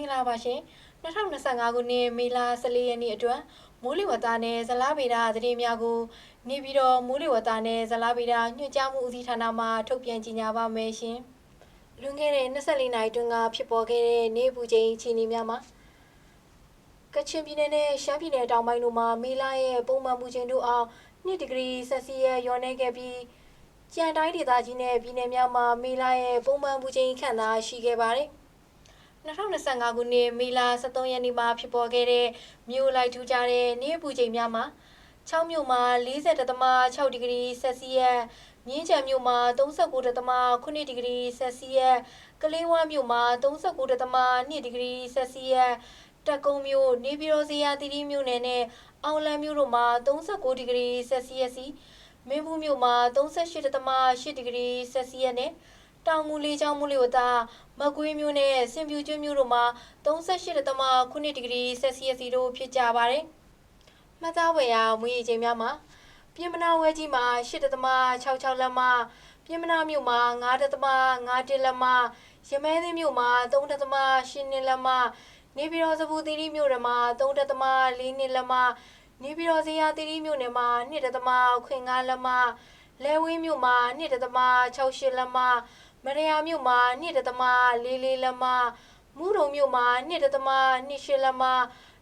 င်္ဂလာပါရှင်2025ခုနှစ်မေလ14ရက်နေ့အတွက်မိုးလေဝသနဲ့ဇလားဗေဒသတင်းများကိုနေပြည်တော်မိုးလေဝသနဲ့ဇလားဗေဒညွှန်ကြားမှုဦးစီးဌာနမှထုတ်ပြန်ကြေညာပါမယ်ရှင်လွန်ခဲ့တဲ့24နာရီတွင်ကဖြစ်ပေါ်ခဲ့တဲ့နေပူချိန်အခြေအနေများမှာကချင်ပြည်နယ်နဲ့ရှမ်းပြည်နယ်တောင်ပိုင်းတို့မှာမေလရဲ့ပုံမှန်ပူချိန်တို့အောင်2ဒီဂရီဆက်စီယပ်ရောနေခဲ့ပြီးကြံတိုင်းဒေသကြီးနဲ့ပြည်နယ်များမှာမေလရဲ့ပုံမှန်ပူချိန်ခန့်သာရှိခဲ့ပါတယ် 2025ခုနှစ်မေလ23ရက်နေ့မှာဖြစ်ပေါ်ခဲ့တဲ့မြို့လိုက်ထူးခြားတဲ့နေ့ပူချိန်များမှာ6မြို့မှာ40.6ဒီဂရီဆက်စီယပ်မြင်းချံမြို့မှာ39.9ဒီဂရီဆက်စီယပ်ကလေးဝမြို့မှာ39.2ဒီဂရီဆက်စီယပ်တက်ကုန်းမြို့နေပြည်တော်ဇေယျသီရိမြို့နယ်နဲ့အောင်လံမြို့တို့မှာ39ဒီဂရီဆက်စီယပ်စီမင်းဘူးမြို့မှာ38.8ဒီဂရီဆက်စီယပ်နဲ့ တောင်ငူလေးချောင်းမူလီဝတာမကွေးမြို့နဲ့စင်ပြူကျွန်းမြို့တို့မှာ38.9ဒီဂရီဆက်စီယပ်စီတို့ဖြစ်ကြပါတယ်။မှတ်သားဝယ်ရာမွေးချိန်များမှာပြင်မနာဝဲကြီးမှာ8.66လက်မပြင်မနာမြို့မှာ9.51လက်မရမဲသင်းမြို့မှာ3.82လက်မနေပြည်တော်စပူသီရိမြို့နယ်မှာ3.42လက်မနေပြည်တော်ဇေယျသီရိမြို့နယ်မှာ2.5လက်မလဲဝင်းမြို့မှာ2.68လက်မ မရယာမြို့မှာ2.44လက်မမူးတုံမြို့မှာ2.28လက်မ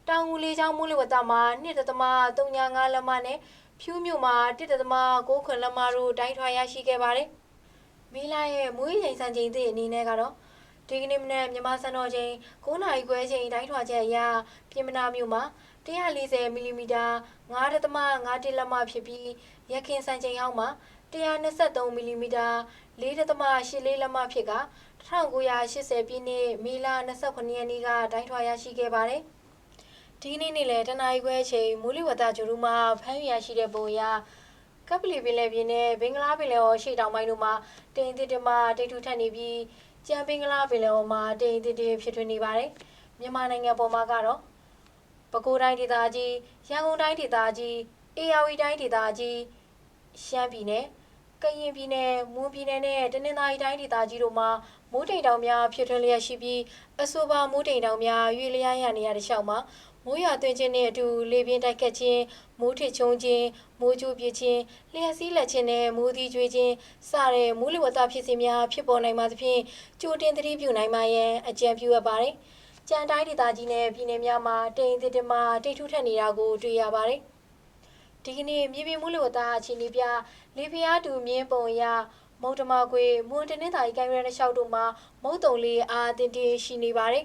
တောင်ငူလေးချောင်းမူလဝတ္တမှာ2.35လက်မနဲ့ဖြူးမြို့မှာ1.6ခွန်လက်မတို့တိုင်းထွာရရှိခဲ့ပါတယ်။မီလာရဲ့မွေးချိန်စံချိန်သည့်အနေနဲ့ကတော့ဒီကနေ့မနက်မြန်မာစံတော်ချိန်9နာရီခွဲချိန်တိုင်းထွာချက်အရပြင်မနာမြို့မှာ140မီလီမီတာ9.5လက်မဖြစ်ပြီးရခင်စံချိန်ဟောင်းမှာ123မီလီမီတာ 4.84လက်မဖြစ်က1980ပြည့်နှစ်မေလ29ရက်နေ့ကတိုင်းထွာရရှိခဲ့ပါတယ်။ဒီနေ့နေ့လယ်တနာရီခွဲအချိန်မူလီဝတ္တဂျူရူမှာဖမ်းရရှိတဲ့ပုံအရကပလီပင်လယ်ပြင်နဲ့ဘင်္ဂလားပင်လယ်ော်ရှေ့တောင်ပိုင်းတို့မှာတင်တစ်တမတိတ်ထူထက်နေပြီးကြံဘင်္ဂလားပင်လယ်ော်မှာတင်တစ်တစ်ဖြစ်ထွန်းနေပါတယ်။မြန်မာနိုင်ငံပေါ်မှာကတော့ပဲခူးတိုင်းဒေသကြီးရန်ကုန်တိုင်းဒေသကြီးအေရဝတီတိုင်းဒေသကြီးရှမ်းပြည်နယ် ကရင်ပြည်နယ်၊မွန်ပြည်နယ်နဲ့တနင်္သာရီတိုင်းဒေသကြီးတို့မှာမိုးတိမ်တောင်များဖြစ်ထွန်းလျက်ရှိပြီးအဆိုပါမိုးတိမ်တောင်များရွေလျားရနေရတဲ့ရှောက်မှာမိုးရွာသွန်းခြင်းနဲ့အတူလေပြင်းတိုက်ခတ်ခြင်းမိုးထစ်ချုံခြင်းမိုးကြိုးပြခြင်းလျှက်စီးလက်ခြင်းနဲ့မိုးသီးကျွေးခြင်းစတဲ့မိုးလေဝသဖြစ်စဉ်များဖြစ်ပေါ်နိုင်မှာသဖြင့်ကြိုတင်သတိပြုနိုင်မှာရန်အကြံပြုအပ်ပါတယ်။ကြံတိုင်းဒေသကြီးနဲ့ပြည်နယ်များမှာတိမ်သစ်တမတိတ်ထူးထက်နေတာကိုတွေ့ရပါတယ်။ ဒီကနေ့မြေပြင်မှုလို့သားအခြေအနေပြလေဖျားတူမြင်းပုံရမုံတမခွေမွန်တနင်္သာရီကိုင်းရတဲ့လျှောက်တို့မှာမုံတုံလေးအားတင်တင်ရှိနေပါတယ်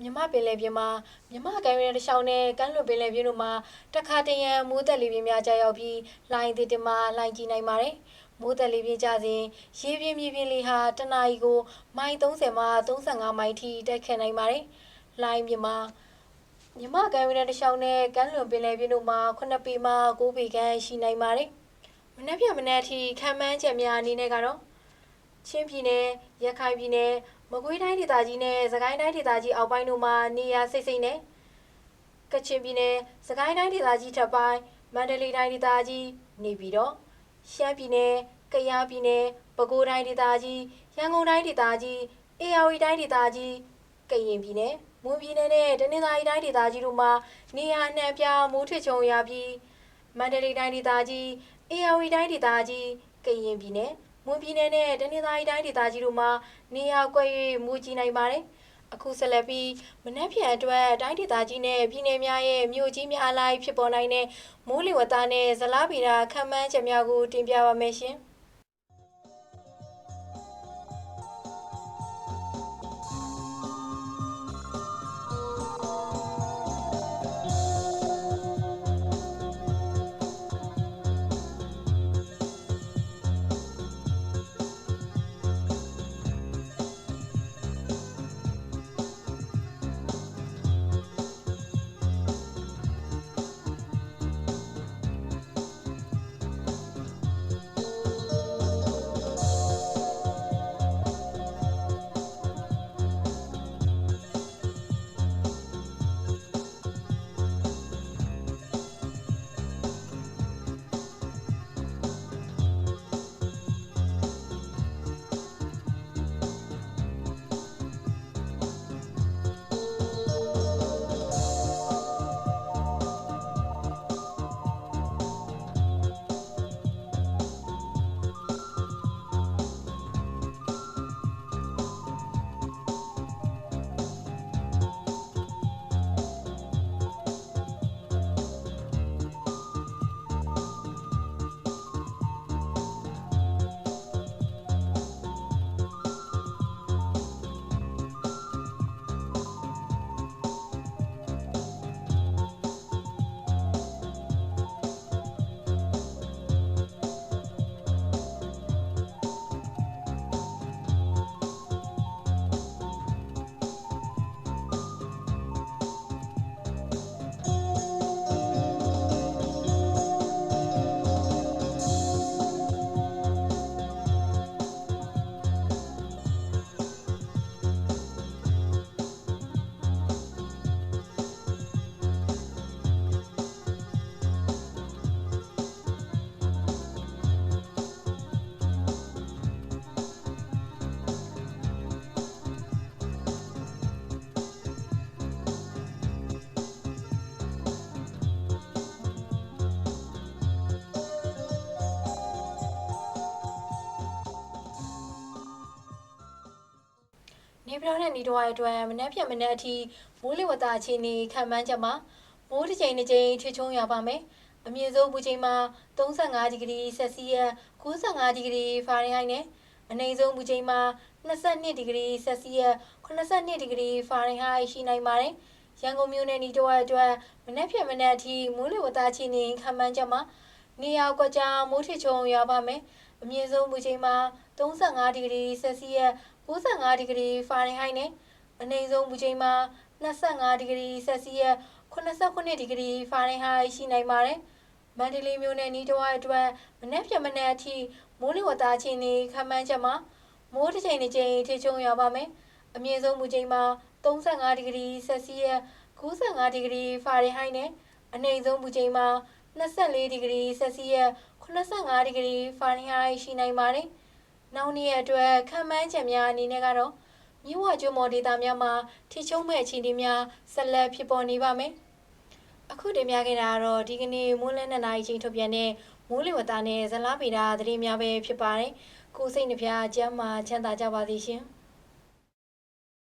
မြမပင်လယ်ပြင်မှာမြမကိုင်းရတဲ့လျှောက်နဲ့ကမ်းလွန်ပင်လယ်ပြင်တို့မှာတခါတရံမိုးသက်လေပြင်းများကြာရောက်ပြီးလိုင်းတင်တင်မှာလိုင်းကြည့်နိုင်ပါတယ်မိုးသက်လေပြင်းကြစဉ်ရေပြင်းမြေပြင်းလေးဟာတနအီကိုမိုင်30မှ35မိုင်ထိတက်ခဲ့နိုင်ပါတယ်လိုင်းပြင်မှာ မြမကမ်းဝင်းတဲ့တလျှောက်နဲ့ကမ်းလွန်ပင်လယ်ပြင်တို့မှာ9ပေမှ9ပေခန့်ရှိနိုင်ပါတယ်။မနက်ဖြန်မနက်အထိခံမှန်းချက်များအနေနဲ့ကတော့ချင်းပြည်နယ်၊ရခိုင်ပြည်နယ်၊မကွေးတိုင်းဒေသကြီးနဲ့စကိုင်းတိုင်းဒေသကြီးအောက်ပိုင်းတို့မှာနေရာစိတ်စိတ်နဲ့ကချင်ပြည်နယ်၊စကိုင်းတိုင်းဒေသကြီးထပ်ပိုင်းမန္တလေးတိုင်းဒေသကြီးနေပြီးတော့ရှမ်းပြည်နယ်၊ကယားပြည်နယ်၊ပဲခူးတိုင်းဒေသကြီး၊ရန်ကုန်တိုင်းဒေသကြီး၊အေရဝတီတိုင်းဒေသကြီး၊ကရင်ပြည်နယ် မွန်ပြည်နယ်နဲ့တနင်္သာရီတိုင်းဒေသကြီးတို့မှာနေရာအနှံ့ပြားမိုးထစ်ချုံရပြီးမန္တလေးတိုင်းဒေသကြီးအေရဝတီတိုင်းဒေသကြီးကရင်ပြည်နယ်မွန်ပြည်နယ်နဲ့တနင်္သာရီတိုင်းဒေသကြီးတို့မှာနေရာကွက်၍မူကြီးနိုင်ပါတယ်အခုဆက်လက်ပြီးမနက်ဖြန်အတွက်တိုင်းဒေသကြီးနဲ့ပြည်내များရဲ့မြို့ကြီးများအလိုက်ဖြစ်ပေါ်နိုင်တဲ့မိုးလေဝသနဲ့ဇလားဗီရာခံမှန်းချက်များကိုတင်ပြပါမယ်ရှင်။ ပြည်တော်နဲ့ညီတော်ရဲ့အတွက်မနှက်ဖြန်မနှက်အထိမိုးလေဝသအခြေအနေခံမှန်းချက်မှာမိုးတစ်ချိန်တစ်ချိန်ချွချုံရပါမယ်။အမြင့်ဆုံးပူချိန်မှာ35ဒီဂရီဆက်စီယပ်95ဒီဂရီဖာရင်ဟိုက်နဲ့အနည်းဆုံးပူချိန်မှာ22ဒီဂရီဆက်စီယပ်82ဒီဂရီဖာရင်ဟိုက်ရှိနိုင်ပါတယ်။ရန်ကုန်မြို့နယ်ညီတော်ရဲ့အတွက်မနှက်ဖြန်မနှက်အထိမိုးလေဝသအခြေအနေခံမှန်းချက်မှာနေရာကွက်ကြားမိုးထချုံရပါမယ်။အမြင့်ဆုံးပူချိန်မှာ35ဒီဂရီဆက်စီယပ် 95ဒီဂရီဖာရင်ဟိုက်နဲ့အနည်းဆုံးပူချိန်မှာ25ဒီဂရီဆက်စီယပ်89ဒီဂရီဖာရင်ဟိုက်ရှိနိုင်ပါတယ်။မန္တလေးမြို့နယ်နီးတဝိုက်အတွက်မနေ့ပြမနေ့အထိမိုးလေဝသအခြေအနေခန့်မှန်းချက်မှာမိုးတစ်ချိန်တစ်ချိန်ထေချုံရပါမယ်။အမြင့်ဆုံးပူချိန်မှာ35ဒီဂရီဆက်စီယပ်95ဒီဂရီဖာရင်ဟိုက်နဲ့အနည်းဆုံးပူချိန်မှာ24ဒီဂရီဆက်စီယပ်85ဒီဂရီဖာရင်ဟိုက်ရှိနိုင်ပါတယ်။ နောက်နေ့အတွက်ခံမှန်းချက်များအနေနဲ့ကတော့မြဝကျွမော်ဒေတာများမှာထိချုံမဲ့အခြေအနေများဆက်လက်ဖြစ်ပေါ်နေပါမယ်။အခုတင်ပြခဲ့တာကတော့ဒီကနေ့မိုးလင်းတဲ့နိုင်ချင်းထုတ်ပြန်တဲ့မိုးလေဝသနဲ့ဇလားဗေဒသတင်းများပဲဖြစ်ပါတယ်။ကိုယ်စိတ်နှပြကျမ်းမာချမ်းသာကြပါစေရှင်။